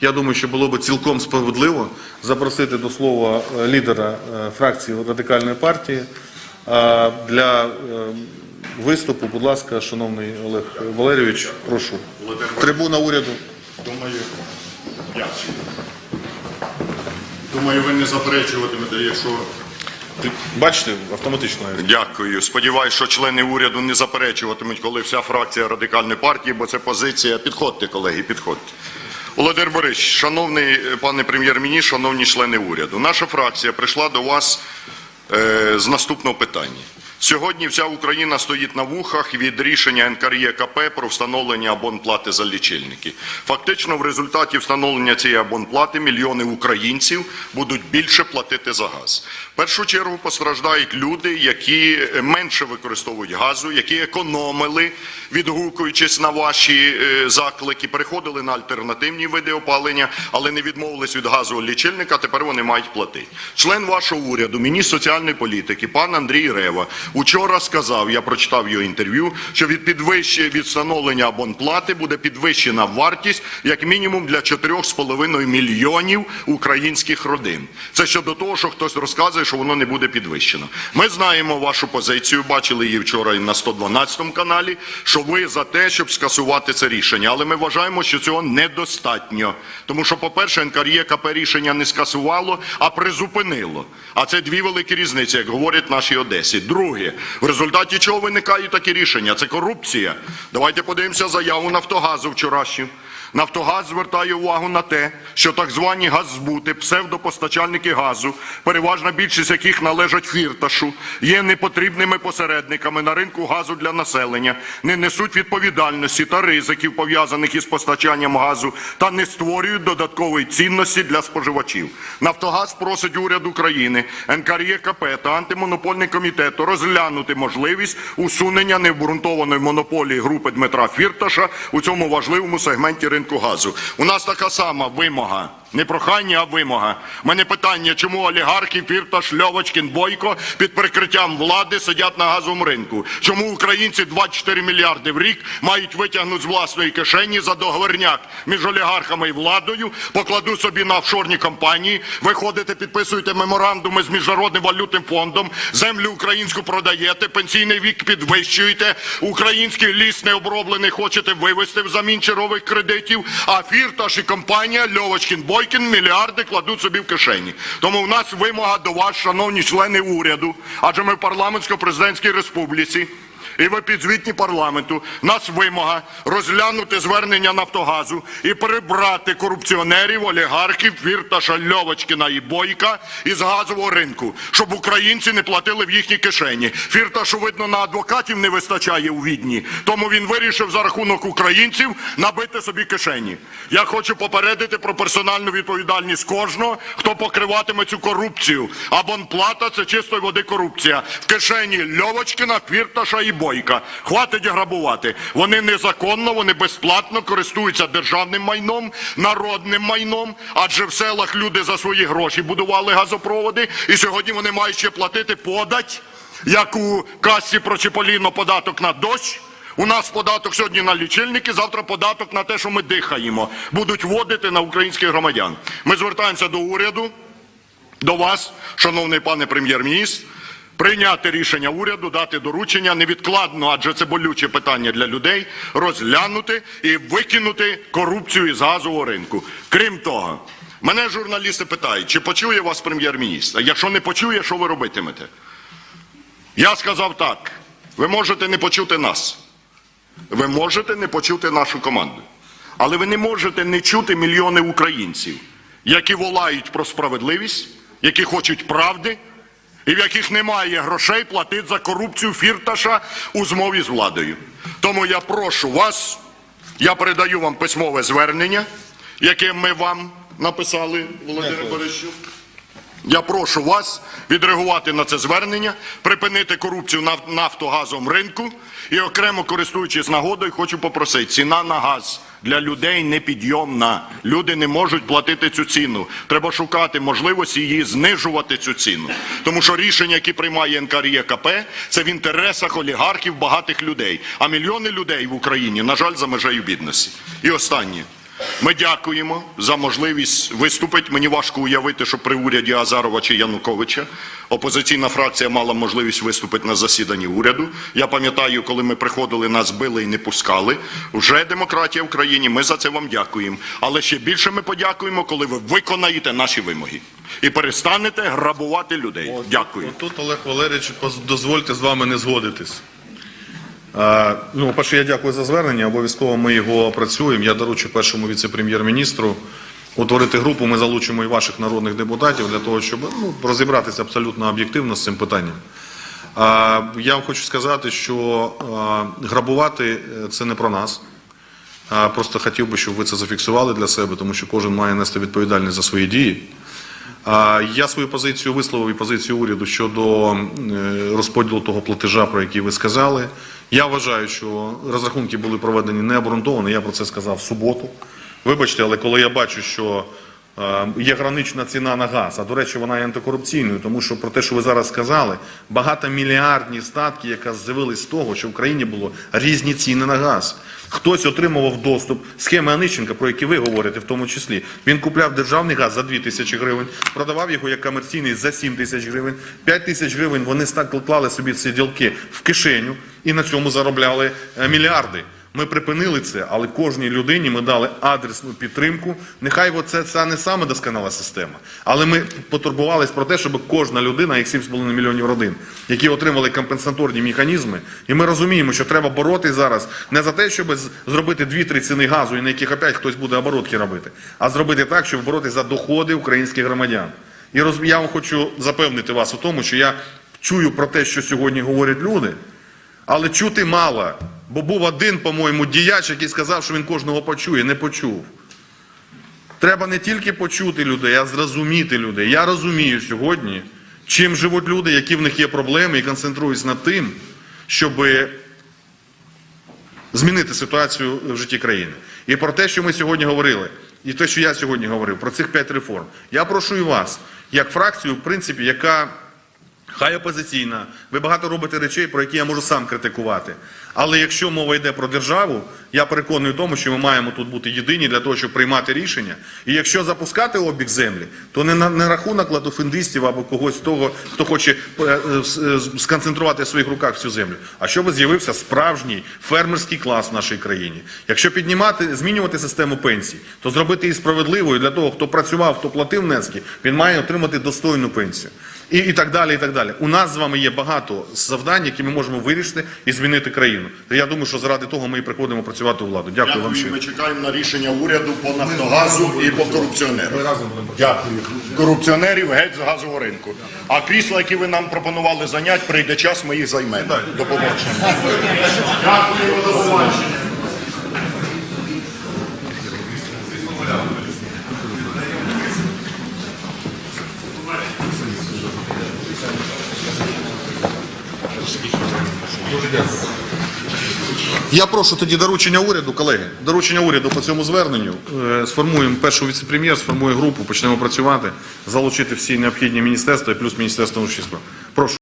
Я думаю, що було б цілком справедливо запросити до слова е, лідера е, фракції радикальної партії для е, виступу. Будь ласка, шановний Олег Валерійович, прошу. Трибуна уряду. Думаю, дякую. Думаю, ви не заперечуватимете, якщо Бачите, автоматично. Дякую. Сподіваюсь, що члени уряду не заперечуватимуть, коли вся фракція радикальної партії, бо це позиція. Підходьте, колеги, підходьте. Володимир Борисович, шановний е, пане прем'єр-міністр, шановні члени уряду, наша фракція прийшла до вас е, з наступного питання. Сьогодні вся Україна стоїть на вухах від рішення НКРЄКП про встановлення абонплати за лічильники. Фактично, в результаті встановлення цієї абонплати мільйони українців будуть більше платити за газ. В першу чергу постраждають люди, які менше використовують газу, які економили, відгукуючись на ваші е, заклики, переходили на альтернативні види опалення, але не відмовились від газового лічильника. Тепер вони мають платити. Член вашого уряду, міністр соціальної політики, пан Андрій Рева, учора сказав, я прочитав його інтерв'ю, що від підвищення від встановлення абонплати буде підвищена вартість як мінімум для 4,5 мільйонів українських родин. Це щодо того, що хтось розказує, що воно не буде підвищено. Ми знаємо вашу позицію, бачили її вчора і на 112 каналі, що ви за те, щоб скасувати це рішення. Але ми вважаємо, що цього недостатньо. Тому що, по-перше, НКРЄКП рішення не скасувало, а призупинило. А це дві великі різниці, як говорять наші Одесі. Друге, в результаті чого виникають такі рішення? Це корупція. Давайте подивимося заяву Нафтогазу вчорашню. Нафтогаз звертає увагу на те, що так звані газзбути, псевдопостачальники газу, переважна більшість яких належать фірташу, є непотрібними посередниками на ринку газу для населення, не несуть відповідальності та ризиків, пов'язаних із постачанням газу, та не створюють додаткової цінності для споживачів. Нафтогаз просить уряд України, НКРЄКП та антимонопольний комітет розглянути можливість усунення необґрунтованої монополії групи Дмитра Фірташа у цьому важливому сегменті ринку газу. У нас така сама вимога. Не прохання, а вимога. У мене питання, чому олігархи Фірташ, Льовочкін, Бойко під прикриттям влади сидять на газовому ринку? Чому українці 24 мільярди в рік мають витягнути з власної кишені за договорняк між олігархами і владою, покладуть собі на офшорні компанії, виходите, підписуєте меморандуми з Міжнародним валютним фондом, землю українську продаєте, пенсійний вік підвищуєте, український ліс необроблений хочете вивезти взамін чергових кредитів, а Фірташ і компанія Льовочкін, Бойкін мільярди кладуть собі в кишені. Тому в нас вимога до вас, шановні члени уряду, адже ми в парламентсько-президентській республіці. І ви підзвітні парламенту. Нас вимога розглянути звернення Нафтогазу і прибрати корупціонерів, олігархів, Фірташа, Льовочкіна і Бойка із газового ринку, щоб українці не платили в їхні кишені. Фірташу, видно, на адвокатів не вистачає у Відні, тому він вирішив за рахунок українців набити собі кишені. Я хочу попередити про персональну відповідальність кожного, хто покриватиме цю корупцію. Абонплата – це чистої води корупція. В кишені Льовочкіна, Фірташа і Бойка. Хватить грабувати. Вони незаконно, вони безплатно користуються державним майном, народним майном, адже в селах люди за свої гроші будували газопроводи, і сьогодні вони мають ще платити подать, як у касі про Чіполіно податок на дощ. У нас податок сьогодні на лічильники, завтра податок на те, що ми дихаємо, будуть вводити на українських громадян. Ми звертаємося до уряду, до вас, шановний пане прем'єр-міністр, прийняти рішення уряду, дати доручення невідкладно, адже це болюче питання для людей, розглянути і викинути корупцію із газового ринку. Крім того, мене журналісти питають, чи почує вас прем'єр-міністр? Якщо не почує, що ви робитимете? Я сказав так: ви можете не почути нас, ви можете не почути нашу команду, але ви не можете не чути мільйони українців, які волають про справедливість, які хочуть правди, і в яких немає грошей платити за корупцію фірташа у змові з владою. Тому я прошу вас, я передаю вам письмове звернення, яке ми вам написали, Володимир Борисович. Я прошу вас відреагувати на це звернення, припинити корупцію на нафтогазовому ринку і окремо користуючись нагодою, хочу попросити, ціна на газ для людей непідйомна. Люди не можуть платити цю ціну. Треба шукати можливості її знижувати цю ціну. Тому що рішення, які приймає НКРЄКП, це в інтересах олігархів багатих людей. А мільйони людей в Україні, на жаль, за межею бідності. І останнє. Ми дякуємо за можливість виступити. Мені важко уявити, що при уряді Азарова чи Януковича опозиційна фракція мала можливість виступити на засіданні уряду. Я пам'ятаю, коли ми приходили, нас били і не пускали. Вже демократія в країні. Ми за це вам дякуємо. Але ще більше ми подякуємо, коли ви виконаєте наші вимоги і перестанете грабувати людей. Дякую. Тут, Олег Валерійович, дозвольте з вами не згодитись. Ну, перше, я дякую за звернення. Обов'язково ми його опрацюємо. Я доручу першому віце-прем'єр-міністру утворити групу. Ми залучимо і ваших народних депутатів для того, щоб ну, розібратися абсолютно об'єктивно з цим питанням. Я вам хочу сказати, що грабувати е, це не про нас. Просто хотів би, щоб ви це зафіксували для себе, тому що кожен має нести відповідальність за свої дії. Я свою позицію висловив і позицію уряду щодо е, розподілу того платежа, про який ви сказали. Я вважаю, що розрахунки були проведені необґрунтовано. Я про це сказав в суботу. Вибачте, але коли я бачу, що є гранична ціна на газ, а до речі, вона є антикорупційною, тому що про те, що ви зараз сказали, багатомільярдні статки, яка з'явились з того, що в країні було різні ціни на газ. Хтось отримував доступ, схеми Анищенка, про які ви говорите, в тому числі. Він купляв державний газ за 2 тисячі гривень, продавав його як комерційний за 7 тисяч гривень. 5 тисяч гривень вони клали собі ці ділки в кишеню і на цьому заробляли е, мільярди. Ми припинили це, але кожній людині ми дали адресну підтримку. Нехай це, це не саме досконала система, але ми потурбувалися про те, щоб кожна людина, як 7,5 мільйонів родин, які отримали компенсаторні механізми, і ми розуміємо, що треба боротися зараз не за те, щоб зробити дві-три ціни газу, і на яких опять хтось буде оборотки робити, а зробити так, щоб боротися за доходи українських громадян. І роз... я вам хочу запевнити вас у тому, що я чую про те, що сьогодні говорять люди. Але чути мало, бо був один, по-моєму, діяч, який сказав, що він кожного почує, не почув. Треба не тільки почути людей, а зрозуміти людей. Я розумію сьогодні, чим живуть люди, які в них є проблеми, і концентруюсь над тим, щоб змінити ситуацію в житті країни. І про те, що ми сьогодні говорили, і те, що я сьогодні говорив, про цих п'ять реформ. Я прошу і вас, як фракцію, в принципі, яка Хай опозиційна, ви багато робите речей, про які я можу сам критикувати. Але якщо мова йде про державу, я переконую тому, що ми маємо тут бути єдині для того, щоб приймати рішення. І якщо запускати обіг землі, то не на не рахунок латофіндистів або когось того, хто хоче е, е, е, сконцентрувати в своїх руках всю землю, а щоб з'явився справжній фермерський клас в нашій країні. Якщо піднімати, змінювати систему пенсій, то зробити її справедливою для того, хто працював, хто платив внески, він має отримати достойну пенсію. І, і так далі, і так далі. У нас з вами є багато завдань, які ми можемо вирішити і змінити країну. Я думаю, що заради того ми і приходимо працювати у владу. Дякую, вам Дякую. ще. Ми чекаємо на рішення уряду по Нафтогазу і по корупціонерам. Дякую. Корупціонерів геть з газового ринку. А крісла, які ви нам пропонували зайняти, прийде час, ми їх займемо. До побачення. Дякую, до побачення. Я прошу тоді доручення уряду, колеги. Доручення уряду по цьому зверненню. Е, Сформуємо першу віце-прем'єр, сформує групу, почнемо працювати, залучити всі необхідні міністерства і плюс міністерство внутрішніх справ. Прошу.